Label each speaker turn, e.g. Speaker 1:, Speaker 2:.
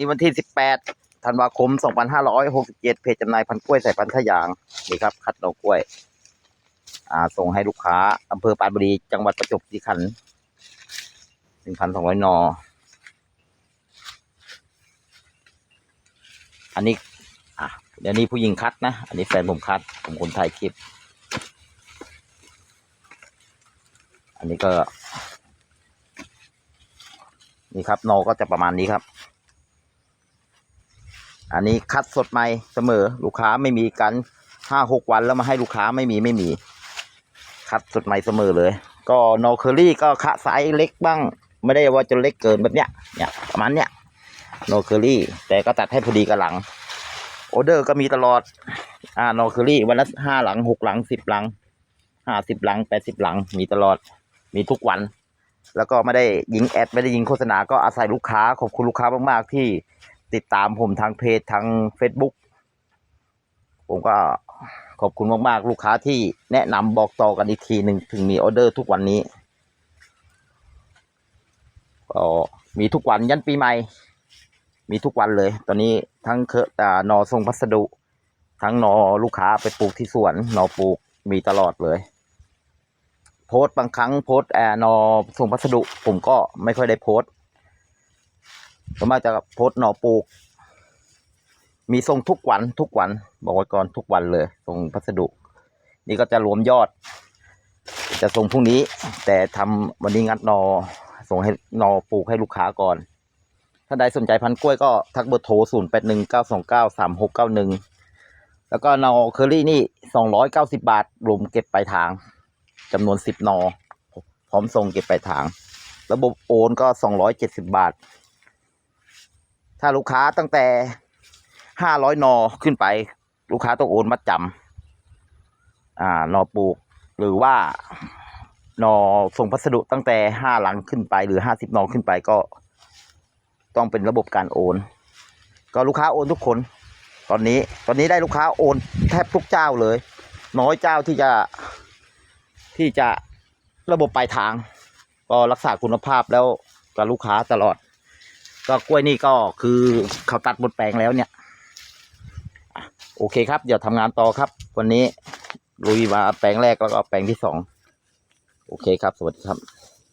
Speaker 1: นี่วันที่ 18 ธันวาคม 2567 เพจจำหน่ายพันกล้วยใสายพันธุ์ทะยาง นี่ครับ คัดดอกกล้วย อ่า ส่งให้ลูกค้าอำเภอปานบุรี จังหวัดประจวบคีรีขันธ์1,200นอันนี้ อะเดี๋ยวนี้ผู้หญิงคัดนะ อันนี้แฟนผมคัด ผมคนถ่ายคลิป อันนี้ก็ นี่ครับนอก็จะประมาณนี้ครับ อันนี้คัดสดใหม่เสมอ ลูกค้าไม่มีกันห้าหกวันแล้วมาให้ลูกค้าไม่มีไม่มี คัดสดใหม่เสมอเลย ก็นอเคอรี่ก็คะไซส์เล็กบ้าง ไม่ได้ว่าจะเล็กเกินแบบเนี้ยเนี่ยประมาณเนี้ยนอเคอรี่แต่ก็ตัดให้พอดีกับหลังออเดอร์ก็มีตลอด อ่านอเคอรี่วันละห้าหลังหกหลังสิบหลังห้าสิบหลังแปดสิบหลัง มีตลอดมีทุกวัน แล้วก็ไม่ได้ยิงแอดไม่ได้ยิงโฆษณาก็อาศัยลูกค้าขอบคุณลูกค้ามากๆที่ ติดตามผมทางเพจทาง Facebook ผมก็ขอบคุณมากๆ ลูกค้าที่แนะนำบอกต่อกันอีกทีหนึ่งถึงมีออเดอร์ทุกวันนี้ก็มีทุกวันยันปีใหม่ มีทุกวันเลย ตอนนี้ทั้งเคออ่านอส่งพัสดุ ทั้งนอลูกค้าไปปลูกที่สวน นอปลูกมีตลอดเลย โพสต์บางครั้งโพสต์แอนอส่งพัสดุ ผมก็ไม่ค่อยได้โพสต์ ส่วนมากจะโพสหน่อปลูก มีส่งทุกวันทุกวัน บอกไว้ก่อนทุกวันเลยส่งพัสดุ นี่ก็จะรวมยอด จะส่งพรุ่งนี้ แต่ทำวันนี้งัดนอส่งให้นอปลูกให้ลูกค้าก่อน ถ้าใดสนใจพันกล้วยก็ทักเบอร์โทร0 8 1 9 2 9 3 6 9 1แล้วก็นอเคอรี่นี่290บาทรวมเก็บปลายทางจำนวนสิบนอ พร้อมส่งเก็บปลายทาง ระบบโอนก็สองร้อยเจ็ดสิบาท ถ้าลูกค้าตั้งแต่ห้าร้อยนอขึ้นไป ลูกค้าต้องโอนมัดจำอ่านอปลูก หรือว่านอส่งพัสดุตั้งแต่ห้าหลังขึ้นไป หรือห้าสิบนอขึ้นไปก็ ต้องเป็นระบบการโอน ก็ลูกค้าโอนทุกคน ตอนนี้ตอนนี้ได้ลูกค้าโอนแทบทุกเจ้าเลย น้อยเจ้าที่จะที่จะระบบปลายทาง ก็รักษาคุณภาพแล้วกับลูกค้าตลอด ก็กล้วยนี่ก็คือเขาตัดบนแปลงแล้วเนี่ยโอเคครับ เดี๋ยวทำงานต่อครับ วันนี้ลุยมาแปลงแรกแล้วก็แปลงที่สองโอเคครับ สวัสดีครับ